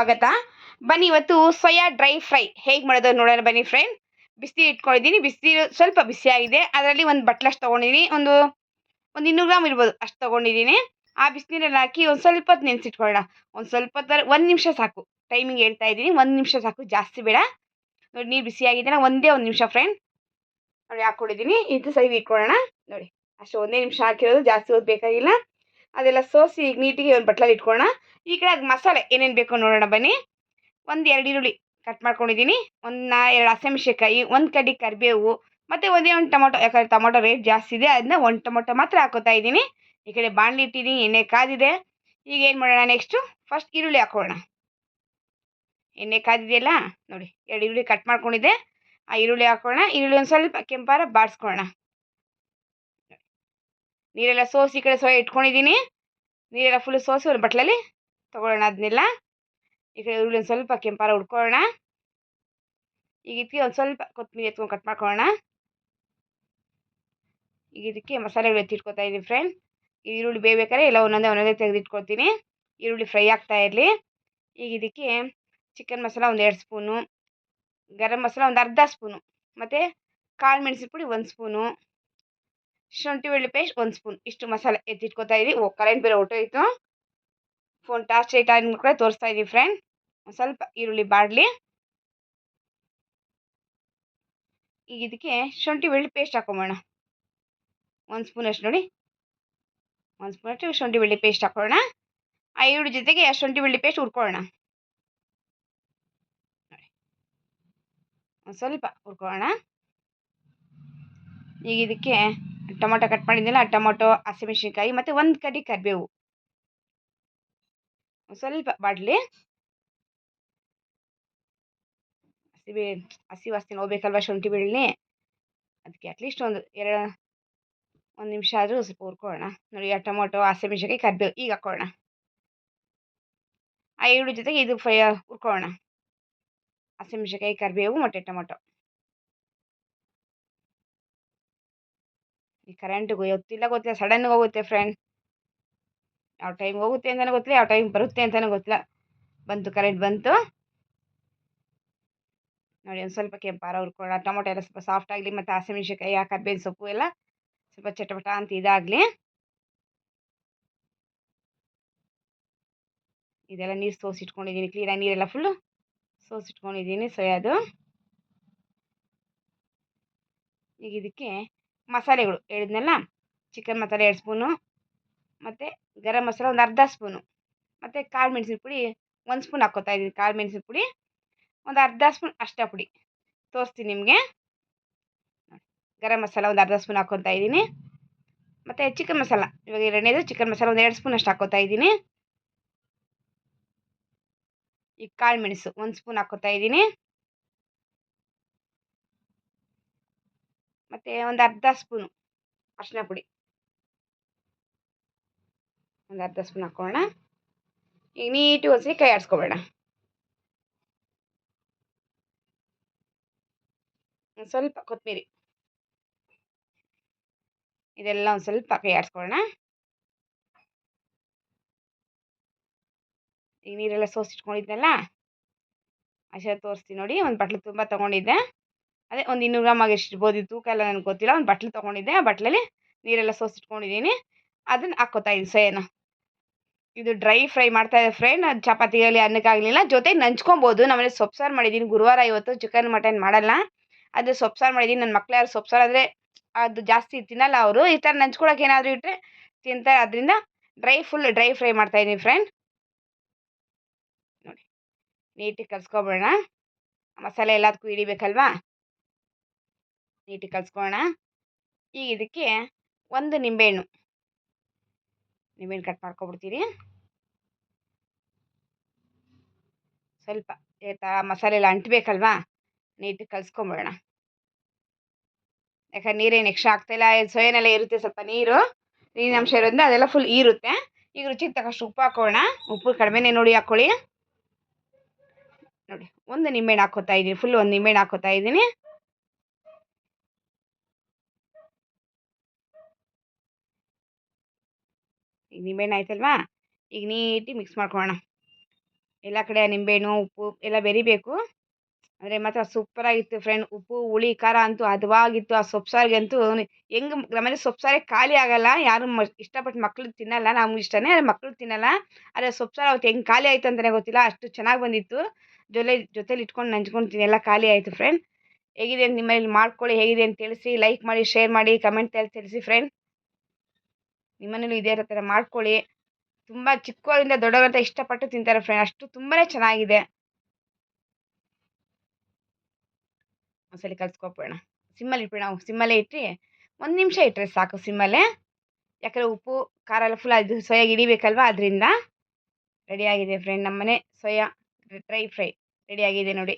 ಸ್ವಾಗತ. ಬನ್ನಿ ಇವತ್ತು ಸೊಯಾ ಡ್ರೈ ಫ್ರೈ. ಹೇಗೆ ಮಾಡೋದು ನೋಡೋಣ ಬನ್ನಿ ಫ್ರೆಂಡ್ ಬಿಸಿ ಇಟ್ಕೊಂಡಿದ್ದೀನಿ. ಬಿಸಿ ಸ್ವಲ್ಪ ಬಿಸಿಯಾಗಿದೆ ಅದರಲ್ಲಿ ಒಂದು ಬಟ್ಲಷ್ಟು ತೊಗೊಂಡಿದ್ದೀನಿ. ಒಂದು ಒಂದು ಇನ್ನೂರು ಗ್ರಾಮ್ ಇರ್ಬೋದು. ಅಷ್ಟು ತೊಗೊಂಡಿದ್ದೀನಿ. ಆ ಬಿಸಿನೀರಲ್ಲಿ ಹಾಕಿ ಒಂದು ಸ್ವಲ್ಪ ಹೊತ್ತು ನೆನೆಸಿಟ್ಕೊಳ್ಳೋಣ. ಒಂದು ಸ್ವಲ್ಪ ಹೊತ್ತರ ಒಂದು ನಿಮಿಷ ಸಾಕು. ಟೈಮಿಂಗ್ ಹೇಳ್ತಾ ಇದ್ದೀನಿ. ಒಂದು ನಿಮಿಷ ಸಾಕು. ಜಾಸ್ತಿ ಬೇಡ. ನೋಡಿ, ನೀರು ಆಗಿದೆ ಒಂದೇ ಒಂದು ನಿಮಿಷ ಫ್ರೆಂಡ್ ನೋಡಿ, ಹಾಕ್ಕೊಂಡಿದ್ದೀನಿ. ಇದು ಸೈಡ್ ಇಟ್ಕೊಳ್ಳೋಣ. ನೋಡಿ, ಅಷ್ಟು ಒಂದೇ ನಿಮಿಷ ಹಾಕಿರೋದು. ಜಾಸ್ತಿ ಹೊತ್ತು ಬೇಕಾಗಿಲ್ಲ ಅದೆಲ್ಲ ಸೋಸಿ ಈಗ ನೀಟಿಗೆ ಒಂದು ಬಟ್ಲಲ್ಲಿ ಇಟ್ಕೊಳ್ಳೋಣ ಈ ಕಡೆ ಅದು ಮಸಾಲೆ ಏನೇನು ಬೇಕು ನೋಡೋಣ ಬನ್ನಿ. ಒಂದು ಎರಡು ಈರುಳ್ಳಿ ಕಟ್ ಮಾಡ್ಕೊಂಡಿದ್ದೀನಿ ಒಂದು ಎರಡು ಹಸಿಮೆಣ್ಸಿನ್ಕಾಯಿ, ಒಂದು ಕಡ್ಡಿ ಕರಿಬೇವು, ಮತ್ತು ಒಂದೇ ಒಂದು ಟೊಮೊಟೊ, ಯಾಕಂದರೆ ಟೊಮೊಟೊ ರೇಟ್ ಜಾಸ್ತಿ ಇದೆ ಅದನ್ನ ಒಂದು ಟೊಮೊಟೊ ಮಾತ್ರ ಹಾಕೋತಾ ಇದ್ದೀನಿ. ಈ ಕಡೆ ಬಾಣಲಿ ಇಟ್ಟಿದ್ದೀನಿ ಎಣ್ಣೆ ಕಾದಿದೆ. ಈಗ ಏನು ಮಾಡೋಣ ನೆಕ್ಸ್ಟು ಫಸ್ಟ್ ಈರುಳ್ಳಿ ಹಾಕೋಣ. ಎಣ್ಣೆ ಕಾದಿದೆಯಲ್ಲ ನೋಡಿ, ಎರಡು ಈರುಳ್ಳಿ ಕಟ್ ಮಾಡ್ಕೊಂಡಿದ್ದೆ. ಆ ಈರುಳ್ಳಿ ಹಾಕೋಣ. ಈರುಳ್ಳಿ ಒಂದು ಸ್ವಲ್ಪ ಕೆಂಪಾರ ಬಾಡಿಸ್ಕೊಳ್ಳೋಣ ನೀರೆಲ್ಲ ಸೋಸಿ ಈ ಕಡೆ ಸೋಯಾ ಇಟ್ಕೊಂಡಿದ್ದೀನಿ. ನೀರೆಲ್ಲ ಫುಲ್ ಸೋಸಿ ಒಂದು ಬಟ್ಲಲ್ಲಿ ತೊಗೊಳ್ಳೋಣ ಅದನ್ನೆಲ್ಲ ಈ ಕಡೆ ಈರುಳ್ಳಿ ಒಂದು ಸ್ವಲ್ಪ ಕೆಂಪಾರ ಹುಡ್ಕೊಳ್ಳೋಣ ಈಗ ಇದಕ್ಕೆ ಒಂದು ಸ್ವಲ್ಪ ಕೊತ್ತಂಬರಿ ಎತ್ಕೊಂಡು ಕಟ್ ಮಾಡ್ಕೊಳ್ಳೋಣ. ಈಗ ಇದಕ್ಕೆ ಮಸಾಲೆಗಳು ಎತ್ತಿಟ್ಕೊತಾ ಇದ್ದೀನಿ ಫ್ರೆಂಡ್ ಈರುಳ್ಳಿ ಬೇಯ್ಬೇಕಾದ್ರೆ ಎಲ್ಲ ಒಂದೊಂದೇ ಒಂದೊಂದೇ ತೆಗೆದಿಟ್ಕೊಳ್ತೀನಿ ಈರುಳ್ಳಿ ಫ್ರೈ ಆಗ್ತಾ ಇರಲಿ. ಈಗ ಇದಕ್ಕೆ ಚಿಕನ್ ಮಸಾಲ ಒಂದು ಎರಡು ಸ್ಪೂನು, ಗರಂ ಮಸಾಲ ಒಂದು ಅರ್ಧ ಸ್ಪೂನು, ಮತ್ತು ಕಾಳು ಮೆಣಸಿನ ಪುಡಿ ಒಂದು ಸ್ಪೂನು. ಶುಂಠಿ, ಬೆಳ್ಳುಳ್ಳಿ ಪೇಸ್ಟ್ ಒಂದು ಸ್ಪೂನ್ ಇಷ್ಟು ಮಸಾಲೆ ಎತ್ತಿಟ್ಕೊತಾ ಇದ್ದೀವಿ ಓ ಕರೆಂಟ್ ಬೇರೆ ಹೊಟ್ಟೋಯ್ತು ಫೋನ್ ಟಾರ್ಚ್ ಲೈಟ್ ಆನ್ ಕೂಡ ತೋರಿಸ್ತಾ ಇದ್ದೀವಿ ಫ್ರೆಂಡ್ ಸ್ವಲ್ಪ ಈರುಳ್ಳಿ ಬಾಡಲಿ. ಈಗ ಇದಕ್ಕೆ ಶುಂಠಿ, ಬೆಳ್ಳುಳ್ಳಿ ಪೇಸ್ಟ್ ಹಾಕೊಂಬೋಣ ಒಂದು ಸ್ಪೂನ್ ಅಷ್ಟು ನೋಡಿ. ಒಂದು ಸ್ಪೂನ್ ಅಷ್ಟು ಶುಂಠಿ, ಬೆಳ್ಳುಳ್ಳಿ ಪೇಸ್ಟ್ ಹಾಕೊಳ್ಳೋಣ. ಆ ಈರುಳ್ಳಿ ಜೊತೆಗೆ ಶುಂಠಿ, ಬೆಳ್ಳುಳ್ಳಿ ಪೇಸ್ಟ್ ಹುರ್ಕೊಳ್ಳೋಣ. ಒಂದು ಸ್ವಲ್ಪ ಹುರ್ಕೊಳ್ಳೋಣ. ಈಗ ಇದಕ್ಕೆ ಟೊಮೊಟೊ ಕಟ್ ಮಾಡಿದ್ನಲ್ಲ, ಟೊಮೊಟೊ, ಹಸಿಮೆಣ್ಸಿನ್ಕಾಯಿ ಮತ್ತು ಒಂದು ಕಡ್ಡಿ ಕರಿಬೇವು. ಸ್ವಲ್ಪ ಬಾಡಲಿ ಹಸಿ ಬೇ, ಹಸಿ ವಾಸನೆ ಹೋಗ್ಬೇಕಲ್ವ ಶುಂಠಿ ಬೆಳ್ಳುಳ್ಳಿ? ಅದಕ್ಕೆ ಅಟ್ಲೀಸ್ಟ್ ಒಂದು ಎರಡು, ಒಂದು ನಿಮಿಷ ಆದರೂ ಸ್ವಲ್ಪ ಹುರ್ಕೊಳ್ಳೋಣ. ನೋಡಿ, ಆ ಟೊಮೊಟೊ, ಹಸಿಮೆಣಸಿನ್ಕಾಯಿ, ಕರಿಬೇವು ಈಗ ಹಾಕ್ಕೊಳ್ಳೋಣ ಆ ಈರುಳ್ಳಿ ಜೊತೆಗೆ ಇದು ಫ್ರೈ ಹುರ್ಕೊಳ್ಳೋಣ. ಹಸಿಮೆಣಸಿನ್ಕಾಯಿ, ಕರಿಬೇವು ಮತ್ತು ಟೊಮೊಟೊ. ಈ ಕರೆಂಟ್ ಗೊತ್ತಿಲ್ಲ ಗೊತ್ತಿಲ್ಲ ಸಡನ್ ಹೋಗುತ್ತೆ ಫ್ರೆಂಡ್ ಯಾವ ಟೈಮ್ ಹೋಗುತ್ತೆ ಅಂತಲೇ ಗೊತ್ತಿಲ್ಲ, ಯಾವ ಟೈಮ್ ಬರುತ್ತೆ ಅಂತಲೇ ಗೊತ್ತಿಲ್ಲ. ಬಂತು ಕರೆಂಟ್ ಬಂತು. ನೋಡಿ ಒಂದು ಸ್ವಲ್ಪ ಕೆಂಪಾರ ಹುರ್ಕೊಳ್ಳೋಣ. ಟೊಮೊಟೊ ಎಲ್ಲ ಸ್ವಲ್ಪ ಸಾಫ್ಟ್ ಆಗಲಿ, ಮತ್ತು ಹಸಿಮೆಣ್ಸಿನ್ಕಾಯಿ, ಆ ಕರ್ಬೇವಿನ ಸೊಪ್ಪು ಎಲ್ಲ ಸ್ವಲ್ಪ ಚಟಪಟ ಅಂತ ಇದಾಗಲಿ. ಇದೆಲ್ಲ ನೀರು ಸೋಸಿಟ್ಕೊಂಡಿದ್ದೀನಿ ಕ್ಲೀನಾಗಿ ನೀರೆಲ್ಲ ಫುಲ್ಲು ಸೋಸಿಟ್ಕೊಂಡಿದ್ದೀನಿ ಸೊಯಾದು. ಈಗ ಇದಕ್ಕೆ ಮಸಾಲೆಗಳು ಹೇಳಿದ್ನಲ್ಲ, ಚಿಕನ್ ಮಸಾಲೆ ಎರಡು ಸ್ಪೂನು, ಮತ್ತು ಗರಂ ಮಸಾಲ ಒಂದು ಅರ್ಧ ಸ್ಪೂನು, ಮತ್ತು ಕಾಳು ಮೆಣಸಿನ ಪುಡಿ ಒಂದು ಸ್ಪೂನ್ ಹಾಕ್ಕೋತಾ ಇದ್ದೀನಿ. ಕಾಳು ಮೆಣಸಿನ ಪುಡಿ ಒಂದು ಅರ್ಧ ಸ್ಪೂನ್ ಅಷ್ಟ ಪುಡಿ. ತೋರಿಸ್ತೀನಿ ನಿಮಗೆ. ಗರಂ ಮಸಾಲ ಒಂದು ಅರ್ಧ ಸ್ಪೂನ್ ಹಾಕ್ಕೊತಾ ಇದ್ದೀನಿ. ಮತ್ತು ಚಿಕನ್ ಮಸಾಲ, ಇವಾಗ ಎರಡನೇದು ಚಿಕನ್ ಮಸಾಲ ಒಂದು ಎರಡು ಸ್ಪೂನ್ ಅಷ್ಟು ಹಾಕ್ಕೊತಾ ಇದ್ದೀನಿ. ಈ ಕಾಳು ಮೆಣಸು ಒಂದು ಸ್ಪೂನ್ ಹಾಕ್ಕೊತಾ ಇದ್ದೀನಿ. ಮತ್ತು ಒಂದು ಅರ್ಧ ಸ್ಪೂನು ಅರಿಶಿನ ಪುಡಿ. ಒಂದು ಅರ್ಧ ಸ್ಪೂನ್ ಹಾಕ್ಕೊಳ್ಳೋಣ ಈಗ ನೀಟು ಒಂದ್ಸರಿ ಕೈ ಆಡಿಸ್ಕೊಬೇಡ. ಒಂದು ಸ್ವಲ್ಪ ಕೊತ್ತಂಬರಿ ಇದೆಲ್ಲ ಒಂದು ಸ್ವಲ್ಪ ಕೈ ಆಡಿಸ್ಕೊಳ್ಳೋಣ ಈಗ ನೀರೆಲ್ಲ ಸೋಸಿಟ್ಕೊಂಡಿದ್ನಲ್ಲ ಅಷ್ಟೇ ತೋರಿಸ್ತೀನಿ ನೋಡಿ, ಒಂದು ಬಟ್ಲು ತುಂಬ ತೊಗೊಂಡಿದ್ದೆ. ಅದೇ ಒಂದು ಇನ್ನೂರು ಗ್ರಾಮ್ ಆಗಿರ್ಬೋದು ತೂಕ ಎಲ್ಲ ನನಗೆ ಗೊತ್ತಿಲ್ಲ. ಒಂದು ಬಟ್ಲು ತೊಗೊಂಡಿದ್ದೆ. ಆ ಬಟ್ಲಲ್ಲಿ ನೀರೆಲ್ಲ ಸೋಸಿಟ್ಕೊಂಡಿದ್ದೀನಿ ಅದನ್ನು ಹಾಕ್ಕೋತಾ ಇದ್ದೀನಿ ಇದು ಡ್ರೈ ಫ್ರೈ ಮಾಡ್ತಾ ಇದೆ ಫ್ರೆಂಡ್ ಅದು ಚಪಾತಿಗಲಿ ಅನ್ನಕ್ಕಾಗಲಿಲ್ಲ. ಜೊತೆಗೆ ನಂಚ್ಕೊಬೋದು. ನಮ್ಮಲ್ಲಿ ಸೊಪ್ಪು ಸಾರು ಮಾಡಿದ್ದೀನಿ ಗುರುವಾರ ಇವತ್ತು ಚಿಕನ್ ಮಟನ್ ಮಾಡಲ್ಲ. ಅದು ಸೊಪ್ಪು ಸಾರು ಮಾಡಿದ್ದೀನಿ ನನ್ನ ಮಕ್ಳು ಯಾರು ಸೊಪ್ಪು ಆದರೆ ಅದು ಜಾಸ್ತಿ ತಿನ್ನಲ್ಲ ಅವರು. ಈ ಥರ ನಂಚ್ಕೊಳಕ್ಕೆ ಏನಾದರೂ ಇಟ್ಟರೆ ತಿಂತಾರೆ. ಅದರಿಂದ ಡ್ರೈ ಫುಲ್ ಡ್ರೈ ಫ್ರೈ ಮಾಡ್ತಾಯಿದ್ದೀನಿ ಫ್ರೆಂಡ್. ನೋಡಿ, ನೀಟಿಗೆ ಕಲ್ಸ್ಕೊಬೇಡ ಮಸಾಲೆ ಎಲ್ಲದಕ್ಕೂ ಹಿಡಿಬೇಕಲ್ವಾ? ನೀಟಿಗೆ ಕಲ್ಸ್ಕೊಳ್ಳೋಣ. ಈಗ ಇದಕ್ಕೆ ಒಂದು ನಿಂಬೆಹಣ್ಣು. ನಿಂಬೆಹಣ್ಣು ಕಟ್ ಮಾಡ್ಕೊಬಿಡ್ತೀನಿ ಸ್ವಲ್ಪ ಮಸಾಲೆ ಎಲ್ಲ ಅಂಟಬೇಕಲ್ವಾ? ನೀಟಿಗೆ ಕಲ್ಸ್ಕೊಂಬಿಡೋಣ. ಯಾಕಂದ್ರೆ ನೀರೇನು ಎಕ್ಸ್ಟ್ರಾ ಆಗ್ತಾಯಿಲ್ಲ ಸೊಯನೆಲ್ಲ ಇರುತ್ತೆ ಸ್ವಲ್ಪ ನೀರು. ನೀರಿನ ಅಂಶ ಇರೋದ್ರಿಂದ ಅದೆಲ್ಲ ಫುಲ್ ಇರುತ್ತೆ ಈಗ ರುಚಿಗೆ ತಕ್ಕಷ್ಟು ಉಪ್ಪು ಹಾಕೋಣ. ಉಪ್ಪು ಕಡಿಮೆನೇ ನೋಡಿ ಹಾಕ್ಕೊಳ್ಳಿ ನೋಡಿ, ಒಂದು ನಿಂಬೆಹಣ್ಣು ಹಾಕ್ಕೊತಾ ಇದ್ದೀನಿ ಫುಲ್ ಒಂದು ನಿಂಬೆಹಣ್ಣು ಹಾಕ್ಕೋತಾ ಇದ್ದೀನಿ ಈಗ ನಿಂಬೆಹಣ್ಣು ಆಯ್ತಲ್ವಾ? ಈಗ ನೀಟಾಗಿ ಮಿಕ್ಸ್ ಮಾಡ್ಕೊಳ್ಳೋಣ. ಎಲ್ಲ ಕಡೆ ನಿಂಬೆಹಣ್ಣು, ಉಪ್ಪು ಎಲ್ಲ ಬೆರಿಬೇಕು. ಅಂದರೆ ಮಾತ್ರ ಸೂಪರಾಗಿತ್ತು ಫ್ರೆಂಡ್ ಉಪ್ಪು, ಹುಳಿ, ಖಾರ ಅಂತೂ ಹದವಾಗಿತ್ತು. ಆ ಸೊಪ್ಪು ಸಾರಿಗೆ ಅಂತೂ ಹೆಂಗೆ ನಮ್ಮನೆ ಸೊಪ್ಪು ಸಾರಿಗೆ ಖಾಲಿ ಆಗಲ್ಲ. ಯಾರು ಮ, ಇಷ್ಟಪಟ್ಟು ಮಕ್ಕಳು ತಿನ್ನಲ್ಲ. ನಮ್ಗೆ ಇಷ್ಟನೇ. ಮಕ್ಕಳು ತಿನ್ನಲ್ಲ. ಆದರೆ ಸೊಪ್ಪು ಸಾರು ಅವತ್ತು ಹೆಂಗೆ ಖಾಲಿ ಆಯಿತು ಅಂತಲೇ ಗೊತ್ತಿಲ್ಲ. ಅಷ್ಟು ಚೆನ್ನಾಗಿ ಬಂದಿತ್ತು. ಜೊಲೆ, ಜೊತೆಲಿ ಇಟ್ಕೊಂಡು ನಂಚ್ಕೊಂಡು ಎಲ್ಲ ಖಾಲಿ ಆಯಿತು ಫ್ರೆಂಡ್ ಹೇಗಿದೆ ಅಂತ ನಿಮ್ಮಲ್ಲಿ ಮಾಡ್ಕೊಳ್ಳಿ. ಹೇಗಿದೆ ಅಂತ ತಿಳಿಸಿ. ಲೈಕ್ ಮಾಡಿ ಶೇರ್ ಮಾಡಿ ಕಮೆಂಟಲ್ಲಿ ತಿಳಿಸಿ ಫ್ರೆಂಡ್ ನಿಮ್ಮನೇಲೂ ಇದೇ ಥರ ಮಾಡ್ಕೊಳ್ಳಿ. ತುಂಬ ಚಿಕ್ಕವರಿಂದ ದೊಡ್ಡವರಂತ ಇಷ್ಟಪಟ್ಟು ತಿಂತಾರೆ ಫ್ರೆಂಡ್ ಅಷ್ಟು ತುಂಬಾ ಚೆನ್ನಾಗಿದೆ. ಒಂದ್ಸಲಿ ಕಲ್ಸ್ಕೊಬೋಣ ಸಿಮ್ಮಲ್ಲಿ ಇಟ್ಬಿಡ. ನಾವು ಸಿಮ್ಮಲ್ಲೇ ಇಟ್ಟು ಒಂದು ನಿಮಿಷ ಇಟ್ಟರೆ ಸಾಕು ಸಿಮ್ಮಲ್ಲೇ ಯಾಕಂದರೆ ಉಪ್ಪು, ಖಾರ ಎಲ್ಲ ಫುಲ್ ಅದು ಸೊಯಾಗಿ ಇಡಿಬೇಕಲ್ವಾ ಅದರಿಂದ. ರೆಡಿಯಾಗಿದೆ ಫ್ರೆಂಡ್ ನಮ್ಮನೆ. ಸೊಯಾ ಡ್ರೈ ಫ್ರೈ ರೆಡಿಯಾಗಿದೆ ನೋಡಿ.